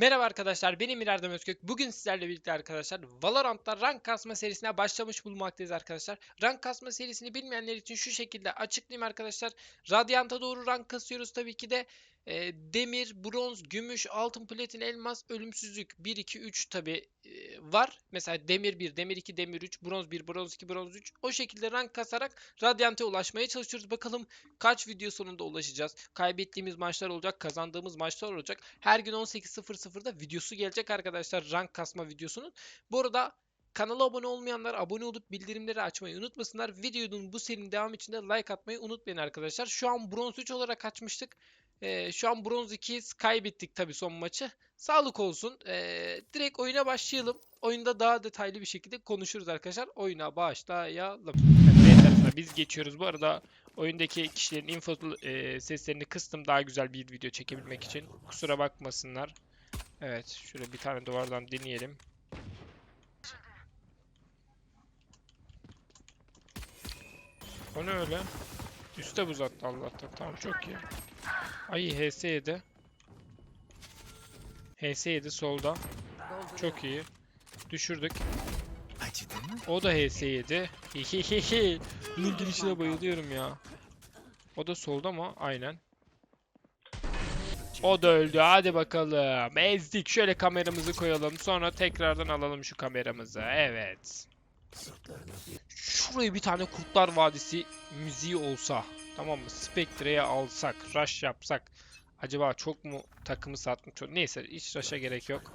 Merhaba arkadaşlar, benim İrerdem Özkök. Bugün sizlerle birlikte arkadaşlar Valorant'ta rank kasma serisine başlamış bulunmaktayız arkadaşlar. Rank kasma serisini bilmeyenler için şu şekilde açıklayayım arkadaşlar. Radyant'a doğru rank kasıyoruz tabii ki de. E, demir, bronz, gümüş, altın, platin, elmas, ölümsüzlük 1, 2, 3 tabii e, var. Mesela demir 1, demir 2, demir 3, bronz 1, bronz 2, bronz 3. O şekilde rank kasarak Radyant'a ulaşmaya çalışıyoruz. Bakalım kaç video sonunda ulaşacağız. Kaybettiğimiz maçlar olacak, kazandığımız maçlar olacak. Her gün 18.00'da videosu gelecek arkadaşlar rank kasma videosunun. Bu arada kanala abone olmayanlar abone olup bildirimleri açmayı unutmasınlar. Videonun bu serinin devamı için de like atmayı unutmayın arkadaşlar. Şu an bronz 3 olarak açmıştık. Ee, şu an bronz 2'yiz. Kaybettik tabii son maçı. Sağlık olsun. Ee, direkt oyuna başlayalım. Oyunda daha detaylı bir şekilde konuşuruz arkadaşlar. Oyuna başlayalım. Evet, biz geçiyoruz. Bu arada oyundaki kişilerin info e, seslerini kıstım daha güzel bir video çekebilmek için. Kusura bakmasınlar. Evet, şöyle bir tane duvardan deneyelim. O ne öyle? Üste uzattı Allah'tan. Tamam çok iyi. Ay HS7. HS7 solda. Çok iyi. Düşürdük. O da HS7. Hihihihi. Bunun girişine bayılıyorum ya. O da solda mı? Aynen. O da öldü. Hadi bakalım. Ezdik. Şöyle kameramızı koyalım. Sonra tekrardan alalım şu kameramızı. Evet. Şuraya bir tane Kurtlar Vadisi müziği olsa. Tamam mı? Spectre'ye alsak. Rush yapsak. Acaba çok mu takımı satmış? Neyse hiç rush'a gerek yok.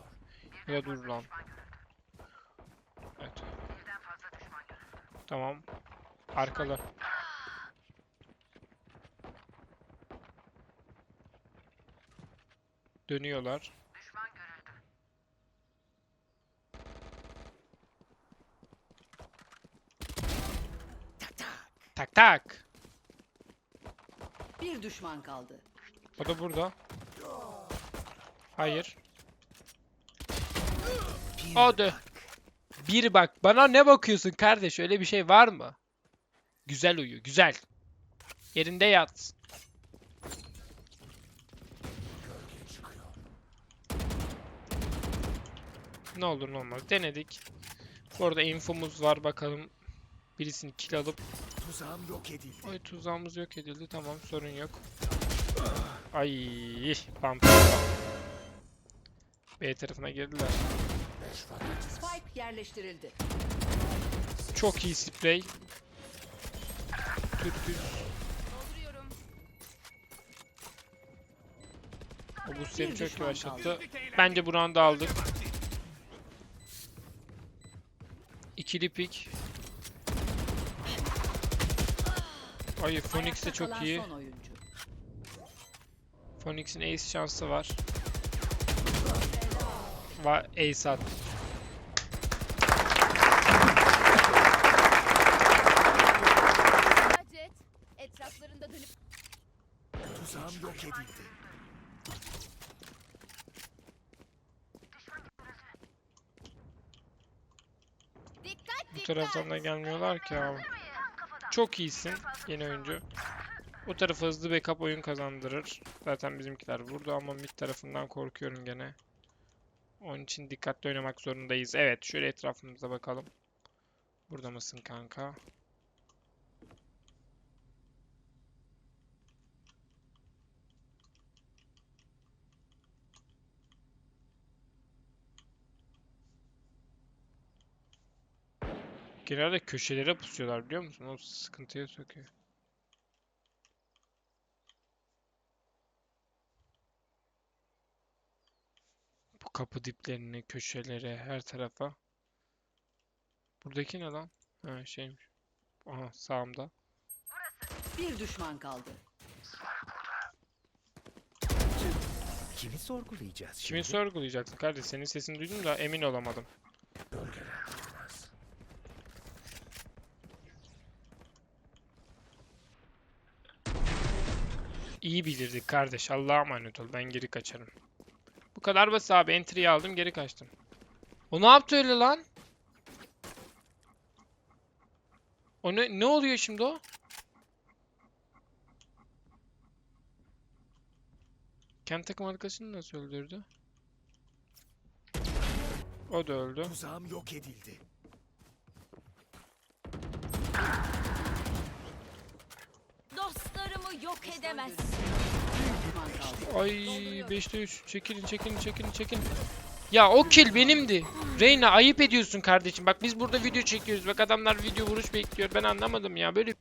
Ya dur lan. Evet. Tamam. Arkalı. Dönüyorlar. Tak. Bir düşman kaldı. O da burada. Hayır. O da. Bir bak. Bana ne bakıyorsun kardeş? Öyle bir şey var mı? Güzel uyu. Güzel. Yerinde yat. Ne olur ne olmaz. Denedik. Bu arada infomuz var bakalım. Birisini kill alıp Tuzağım yok edildi. Ay tuzağımız yok edildi. Tamam sorun yok. Ay bump. B tarafına girdiler. Spike yerleştirildi. Çok iyi sprey. Türküz. O bu seni Bir çok yavaşlattı. Bence bu round'u aldık. İkili pik. Ay Phoenix de çok iyi. Phoenix'in ace şansı var. Va ace at. Tuzağım yok edildi. Bu dikkat. taraftan da gelmiyorlar ki abi. Çok iyisin yeni oyuncu. Bu tarafı hızlı backup oyun kazandırır. Zaten bizimkiler vurdu ama mid tarafından korkuyorum gene. Onun için dikkatli oynamak zorundayız. Evet şöyle etrafımıza bakalım. Burada mısın kanka? Genelde köşelere pusuyorlar biliyor musun? O sıkıntıya sokuyor. Bu kapı diplerine, köşelere, her tarafa. Buradaki ne lan? Ha şeymiş. Aha sağımda. Bir düşman kaldı. Kimi sorgulayacağız Kimi şimdi? sorgulayacaksın kardeş? Senin sesini duydum da emin olamadım. İyi bilirdik kardeş. Allah'a emanet ol. Ben geri kaçarım. Bu kadar basit abi. Entry'yi aldım geri kaçtım. O ne yaptı öyle lan? O ne, ne oluyor şimdi o? Kendi takım arkadaşını nasıl öldürdü? O da öldü. Tuzağım yok edildi. Yok edemezsin. Ay 5'te 3. Çekilin çekilin çekilin çekilin. Ya o kill benimdi. Reyna ayıp ediyorsun kardeşim. Bak biz burada video çekiyoruz. Bak adamlar video vuruş bekliyor. Ben anlamadım ya. Böyle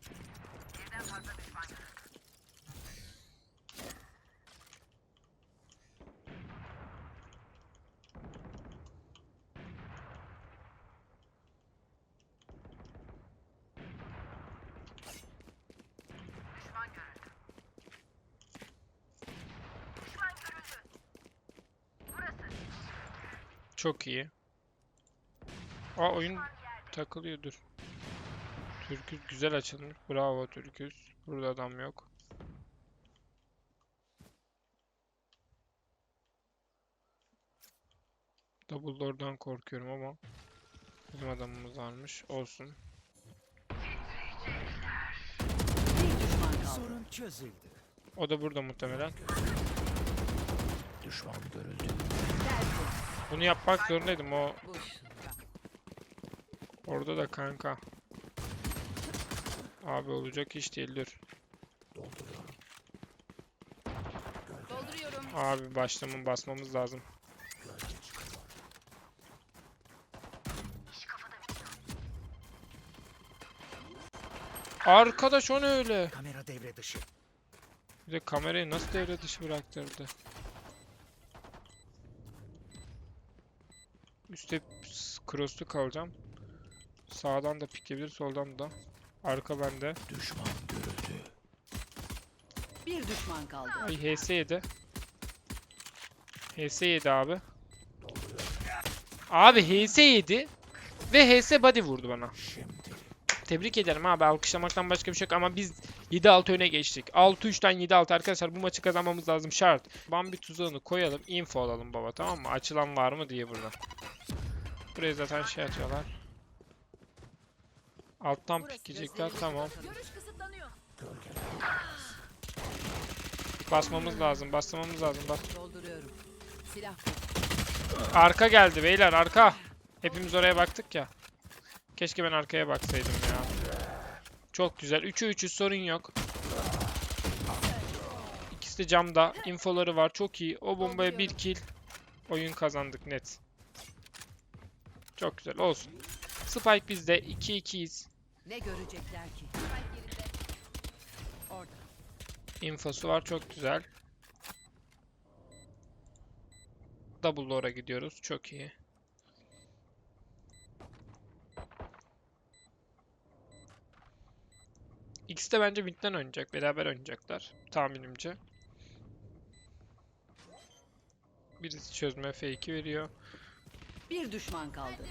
Çok iyi. Aa oyun takılıyor dur. Türküz güzel açılmış. Bravo Türküz. Burada adam yok. Double door'dan korkuyorum ama bizim adamımız varmış. Olsun. Bir düşman kaldı. Sorun çözüldü. O da burada muhtemelen. Düşman görüldü. Tertemiz. Bunu yapmak zorundaydım. O orada da kanka. Abi olacak iş değil dur. Dolduruyorum. Abi başlamın basmamız lazım. Arkadaş o ne öyle? Kamera devre dışı. Bir de kamerayı nasıl devre dışı bıraktırdı? Üste cross'lu kalacağım. Sağdan da pikebilir, soldan da. Arka bende. Düşman görüldü. Bir düşman kaldı. Ay HS yedi. HS yedi abi. Abi HS yedi. Ve HS body vurdu bana. Şimdi. Tebrik ederim abi alkışlamaktan başka bir şey yok ama biz 7-6 öne geçtik. 6-3'ten 7-6 arkadaşlar bu maçı kazanmamız lazım şart. Bambi tuzağını koyalım info alalım baba tamam mı? Açılan var mı diye burada. Buraya zaten şey atıyorlar. Alttan pikleyecekler tamam. Basmamız lazım basmamız lazım. Bas. Arka geldi beyler arka. Hepimiz oraya baktık ya. Keşke ben arkaya baksaydım. Çok güzel. 3'ü 3'ü sorun yok. İkisi de camda. Infoları var. Çok iyi. O bombaya bir kill. Oyun kazandık net. Çok güzel. Olsun. Spike bizde. 2-2'yiz. ne görecekler ki? Orada. Infosu var. Çok güzel. Double door'a gidiyoruz. Çok iyi. İkisi de bence midden oynayacak. Beraber oynayacaklar. Tahminimce. Birisi çözme F2 veriyor. Bir düşman kaldı.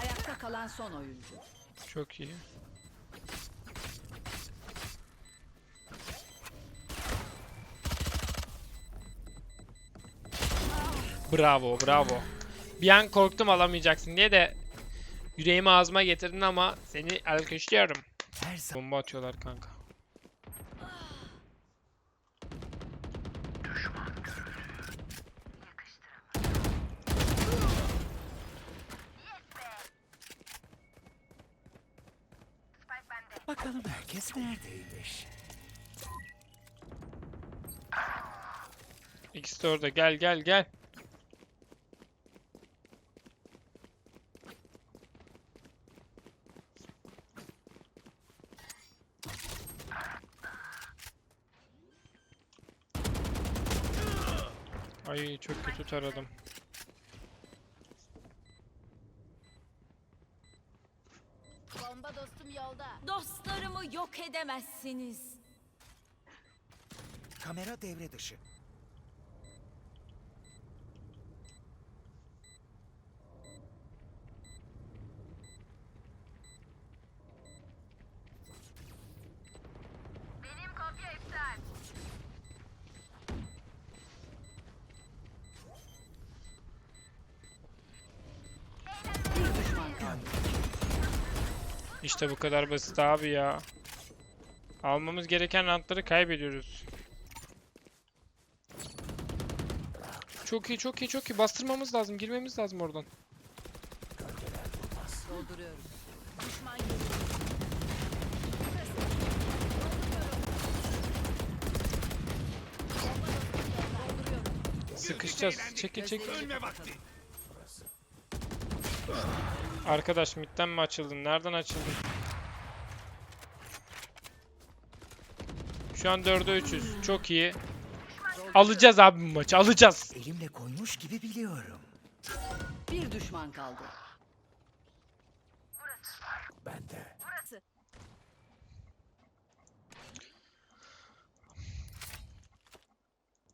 Ayakta kalan son oyuncu. Çok iyi. Bravo, bravo. Bir an korktum alamayacaksın diye de yüreğimi ağzıma getirdin ama seni alkışlıyorum. Her zaman. Bomba atıyorlar kanka. Bakalım herkes neredeymiş? İkisi de orada. Gel gel gel. Ay çok kötü taradım. Bomba dostum yolda. Dostlarımı yok edemezsiniz. Kamera devre dışı. İşte bu kadar basit abi ya. Almamız gereken rantları kaybediyoruz. Çok iyi çok iyi çok iyi. Bastırmamız lazım. Girmemiz lazım oradan. Sıkışacağız. Çekil çekil. Ölme vakti. Arkadaş midden mi açıldın? Nereden açıldın? Şu an 4'e 300. Çok iyi. Alacağız abi bu maçı. Alacağız. Elimle koymuş gibi biliyorum. Bir düşman kaldı. Ben de.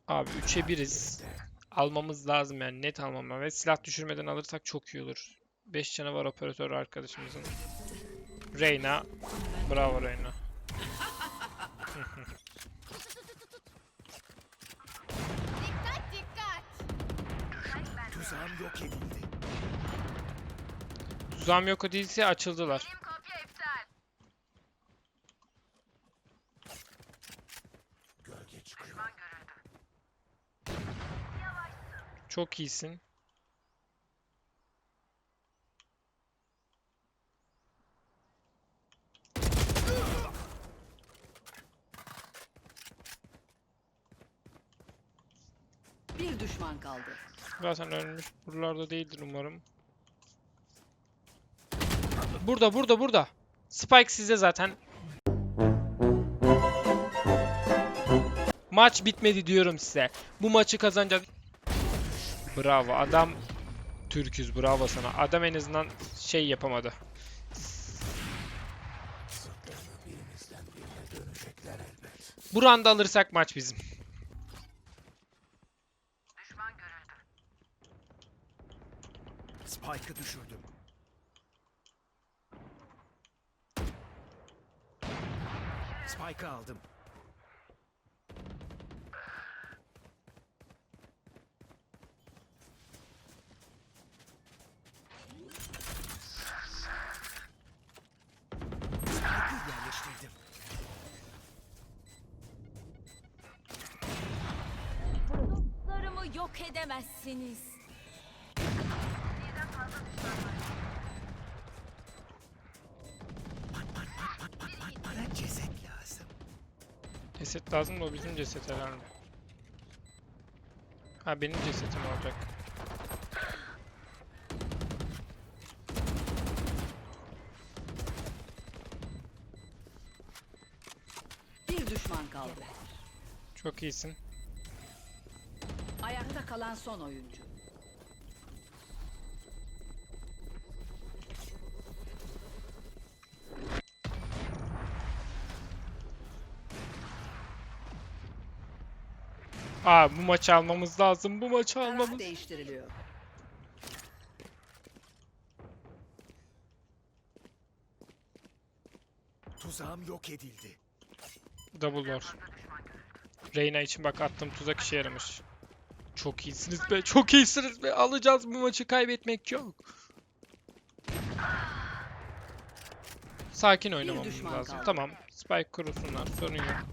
Abi 3'e 1'iz. Almamız lazım yani net almam lazım. Ve silah düşürmeden alırsak çok iyi olur. 5 canı var operatör arkadaşımızın. Reyna. Bravo Reyna. Dikkat dikkat. Tuzağım yok edildi. Tuzağım yok o değilse açıldılar. Çok iyisin. Bir düşman kaldı. Zaten ölmüş. Buralarda değildir umarım. Burada burada burada. Spike sizde zaten. Maç bitmedi diyorum size. Bu maçı kazanacağız. Bravo adam Türküz bravo sana. Adam en azından şey yapamadı. Birimizden birine dönecekler elbet. Bu round'u alırsak maç bizim. Spike'ı düşürdüm. Spike'ı aldım. Ceset lazım da o bizim ceset herhalde. Ha benim cesetim olacak. Bir düşman kaldı. Çok iyisin. Ayakta kalan son oyuncu. Aa bu maçı almamız lazım. Bu maçı Taraf almamız. değiştiriliyor. Tuzağım yok edildi. Double door. Reyna için bak attığım tuzak işe yaramış. Çok iyisiniz be. Çok iyisiniz be. Alacağız bu maçı. Kaybetmek yok. Sakin oynamamız lazım. kaldı. Tamam. Spike kurusunlar. Sorun yok.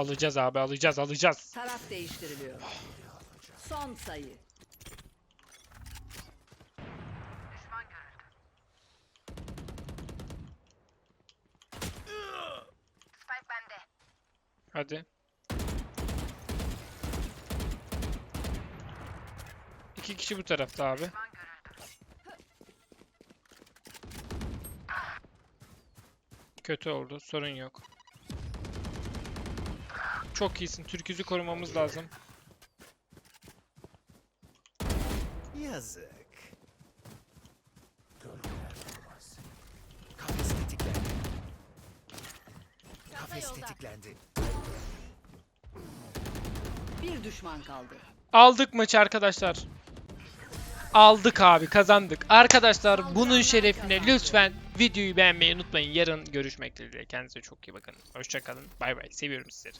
Alacağız abi. Alacağız. Alacağız. Taraf değiştiriliyor. Son sayı. Hadi. İki kişi bu tarafta abi. Kötü oldu. Sorun yok. Çok iyisin. Türküzü korumamız lazım. Yazık. Kafes tetiklendi. Kafes tetiklendi. Bir düşman kaldı. Aldık maçı arkadaşlar. Aldık abi kazandık. Arkadaşlar bunun şerefine lütfen videoyu beğenmeyi unutmayın. Yarın görüşmek dileğiyle. Kendinize çok iyi bakın. Hoşçakalın. Bay bay. Seviyorum sizleri.